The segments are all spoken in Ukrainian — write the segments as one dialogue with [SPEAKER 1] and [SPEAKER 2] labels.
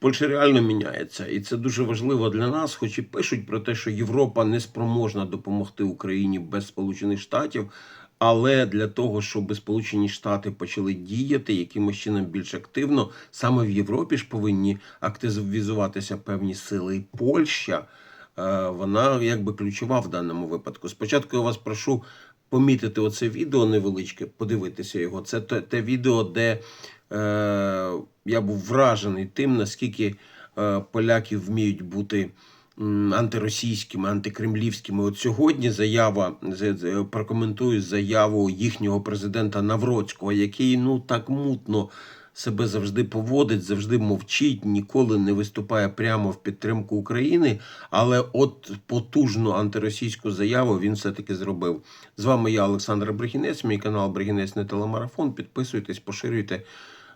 [SPEAKER 1] Польща реально міняється, і це дуже важливо для нас, хоч і пишуть про те, що Європа не спроможна допомогти Україні без Сполучених Штатів. Але для того, щоб Сполучені Штати почали діяти якимось чином більш активно, саме в Європі ж повинні активізуватися певні сили. І Польща е, вона якби ключова в даному випадку. Спочатку я вас прошу помітити оце відео невеличке, подивитися його. Це те, те відео, де е, я був вражений тим, наскільки е, поляки вміють бути антиросійськими, антикремлівськими. От сьогодні заява прокоментую заяву їхнього президента Навроцького, який ну так мутно себе завжди поводить, завжди мовчить, ніколи не виступає прямо в підтримку України. Але от потужну антиросійську заяву він все-таки зробив. З вами я, Олександр Бригінець, мій канал Бригінець не телемарафон. Підписуйтесь, поширюйте.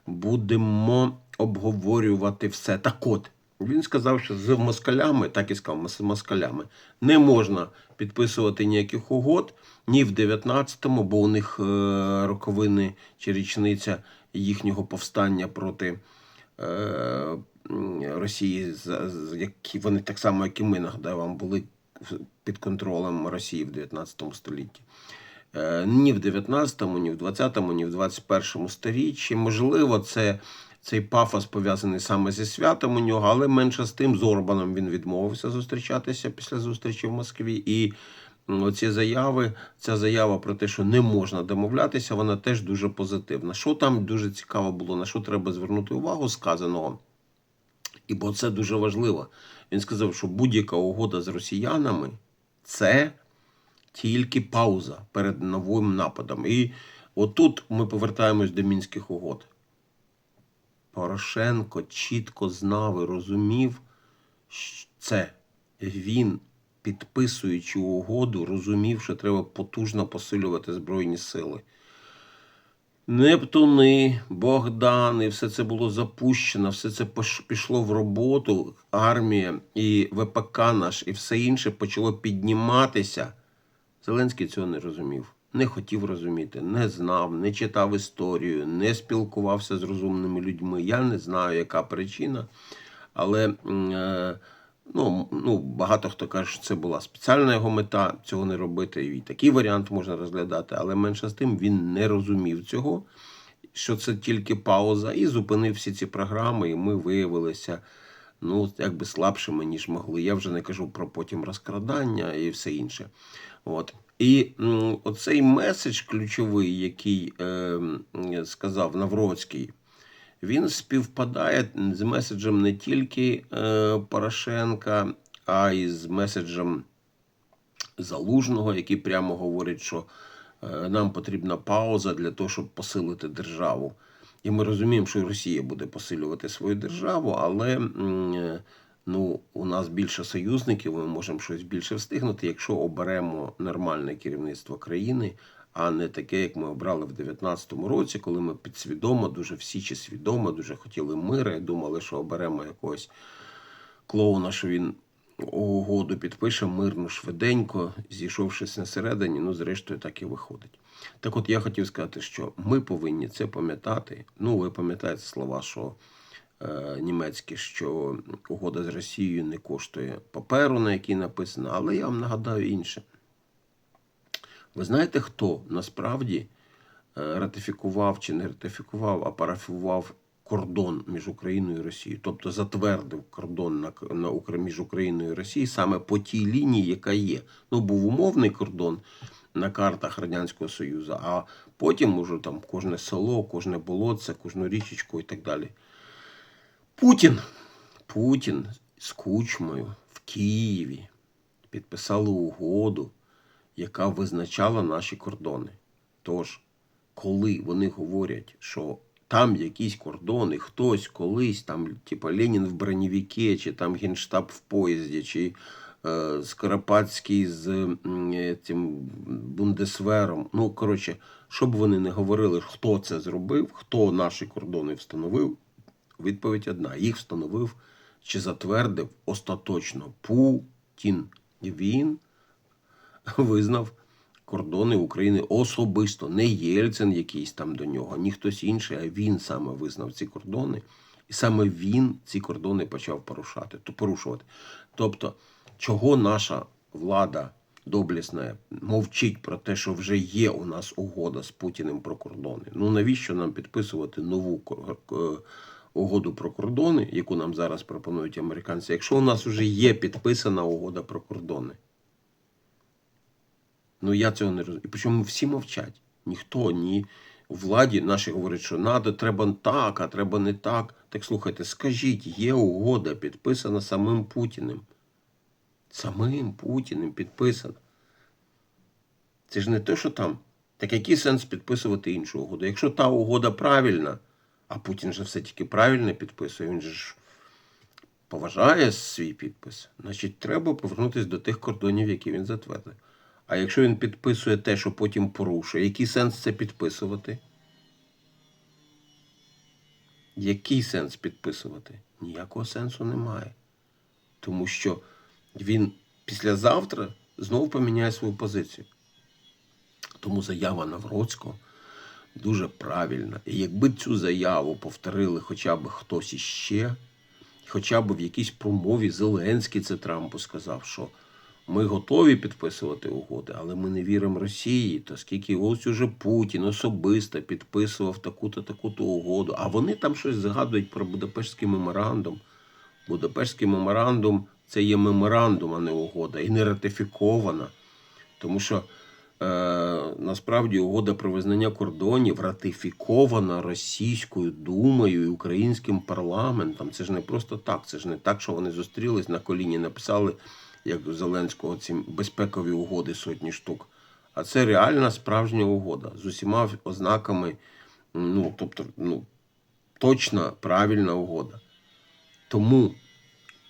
[SPEAKER 1] Будемо обговорювати все. Так от, він сказав, що з москалями, так і сказав, з москалями, не можна підписувати ніяких угод ні в 19-му, бо у них е, роковини чи річниця їхнього повстання проти е, Росії, які вони так само, як і ми, нагадаю вам, були під контролем Росії в 19 столітті. Е, Ні в 19-му, ні в 20-му, ні в 21-му сторіччі. Можливо, це цей пафос пов'язаний саме зі святом у нього, але менше з тим з Орбаном він відмовився зустрічатися після зустрічі в Москві. І оці заяви, ця заява про те, що не можна домовлятися, вона теж дуже позитивна. Що там дуже цікаво було, на що треба звернути увагу сказаного? І бо це дуже важливо. Він сказав, що будь-яка угода з росіянами це тільки пауза перед новим нападом. І отут ми повертаємось до мінських угод. Порошенко чітко знав і розумів це. Він, підписуючи угоду, розумів, що треба потужно посилювати Збройні сили. Нептуни, Богдани, все це було запущено, все це пішло в роботу. Армія і ВПК наш, і все інше почало підніматися. Зеленський цього не розумів, не хотів розуміти, не знав, не читав історію, не спілкувався з розумними людьми. Я не знаю, яка причина, але е, ну, ну, багато хто каже, що це була спеціальна його мета цього не робити. І такий варіант можна розглядати, але менше з тим він не розумів цього, що це тільки пауза, і зупинив всі ці програми, і ми виявилися ну, якби слабшими, ніж могли. Я вже не кажу про потім розкрадання і все інше. От. І оцей меседж ключовий, який е, сказав Навроцький, він співпадає з меседжем не тільки е, Порошенка, а й з меседжем Залужного, який прямо говорить, що е, нам потрібна пауза для того, щоб посилити державу. І ми розуміємо, що Росія буде посилювати свою державу, але ну, у нас більше союзників, ми можемо щось більше встигнути, якщо оберемо нормальне керівництво країни, а не таке, як ми обрали в 2019 році, коли ми підсвідомо, дуже всі чи свідомо, дуже хотіли миру і думали, що оберемо якогось клоуна, що він угоду підпише мирно, швиденько, зійшовшись на середині, ну, зрештою, так і виходить. Так от я хотів сказати, що ми повинні це пам'ятати. Ну, ви пам'ятаєте слова, що е, німецькі, що угода з Росією не коштує паперу, на якій написано, але я вам нагадаю інше. Ви знаєте, хто насправді е, ратифікував чи не ратифікував, а парафував кордон між Україною і Росією, тобто затвердив кордон на, на між Україною і Росією саме по тій лінії, яка є. Ну, був умовний кордон на картах Радянського Союзу, а потім уже там кожне село, кожне болотце, кожну річечку і так далі. Путін, Путін з Кучмою в Києві підписали угоду, яка визначала наші кордони. Тож, коли вони говорять, що там якісь кордони, хтось колись, там, типа Ленін в броневіке, чи там Генштаб в поїзді, чи е, Скоропадський з е, цим Бундесвером. Ну, коротше, щоб вони не говорили, хто це зробив, хто наші кордони встановив, відповідь одна: їх встановив чи затвердив остаточно Путін. Він визнав кордони України особисто. Не Єльцин якийсь там до нього, ні хтось інший, а він саме визнав ці кордони. І саме він ці кордони почав порушати, то порушувати. Тобто, чого наша влада доблісна мовчить про те, що вже є у нас угода з Путіним про кордони. Ну навіщо нам підписувати нову ко- угоду про кордони, яку нам зараз пропонують американці, якщо у нас вже є підписана угода про кордони? Ну я цього не розумію. І причому всі мовчать. Ніхто, ні владі наші говорять, що надо, треба так, а треба не так. Так слухайте, скажіть, є угода підписана самим Путіним. Самим Путіним підписана. Це ж не те, що там. Так який сенс підписувати іншу угоду? Якщо та угода правильна, а Путін же все таки правильно підписує, він же ж поважає свій підпис, значить треба повернутися до тих кордонів, які він затвердив. А якщо він підписує те, що потім порушує, який сенс це підписувати? Який сенс підписувати? Ніякого сенсу немає. Тому що він післязавтра знову поміняє свою позицію. Тому заява Навроцького дуже правильна. І якби цю заяву повторили хоча б хтось іще, хоча б в якійсь промові Зеленський це Трампу сказав, що ми готові підписувати угоди, але ми не віримо Росії, то скільки ось уже Путін особисто підписував таку-то таку-то угоду. А вони там щось згадують про Будапештський меморандум. Будапештський меморандум це є меморандум, а не угода, і не ратифікована. Тому що е, насправді угода про визнання кордонів ратифікована Російською Думою і українським парламентом. Це ж не просто так. Це ж не так, що вони зустрілись на коліні, написали, як Зеленського, ці безпекові угоди сотні штук. А це реальна справжня угода з усіма ознаками, ну, тобто, ну, точна, правильна угода. Тому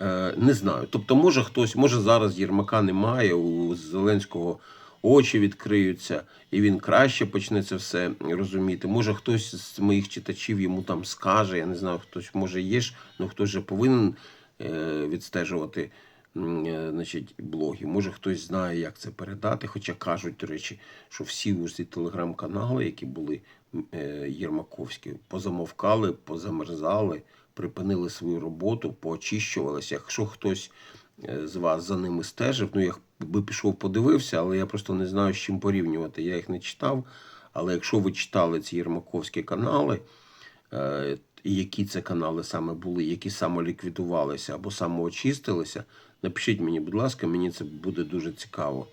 [SPEAKER 1] е, не знаю. Тобто, може хтось, може зараз Єрмака немає, у Зеленського очі відкриються, і він краще почне це все розуміти. Може, хтось з моїх читачів йому там скаже, я не знаю, хтось може є ж, ну хтось же повинен е, відстежувати значить, блоги. Може, хтось знає, як це передати. Хоча кажуть, до речі, що всі усі телеграм-канали, які були е, єрмаковські, позамовкали, позамерзали, припинили свою роботу, поочищувалися. Якщо хтось е, з вас за ними стежив, ну я би пішов, подивився, але я просто не знаю, з чим порівнювати. Я їх не читав. Але якщо ви читали ці єрмаковські канали, е, і які це канали саме були, які самоліквідувалися або самоочистилися, напишіть мені, будь ласка, мені це буде дуже цікаво.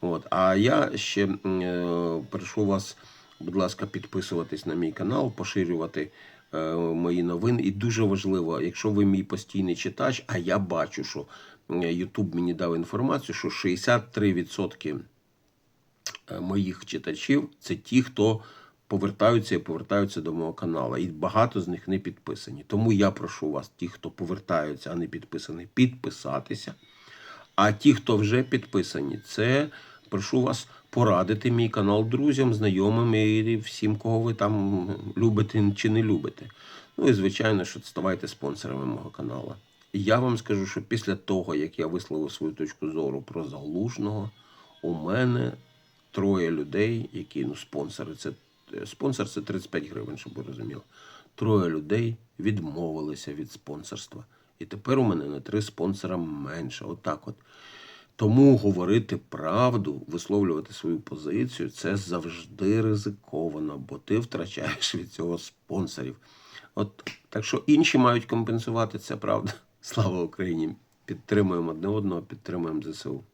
[SPEAKER 1] От. А я ще е, прошу вас, будь ласка, підписуватись на мій канал, поширювати е, мої новини. І дуже важливо, якщо ви мій постійний читач, а я бачу, що YouTube мені дав інформацію, що 63% е, моїх читачів це ті, хто повертаються і повертаються до мого каналу. І багато з них не підписані. Тому я прошу вас, ті, хто повертаються, а не підписані, підписатися. А ті, хто вже підписані, це прошу вас порадити мій канал друзям, знайомим і всім, кого ви там любите чи не любите. Ну і звичайно, що ставайте спонсорами мого каналу. Я вам скажу, що після того, як я висловив свою точку зору про залужного, у мене троє людей, які ну, спонсори, це спонсор це 35 гривень, щоб ви розуміли. Троє людей відмовилися від спонсорства. І тепер у мене на три спонсора менше. Отак от. Тому говорити правду, висловлювати свою позицію це завжди ризиковано, бо ти втрачаєш від цього спонсорів. От так що інші мають компенсувати це, правда. Слава Україні! Підтримуємо одне одного, підтримуємо ЗСУ.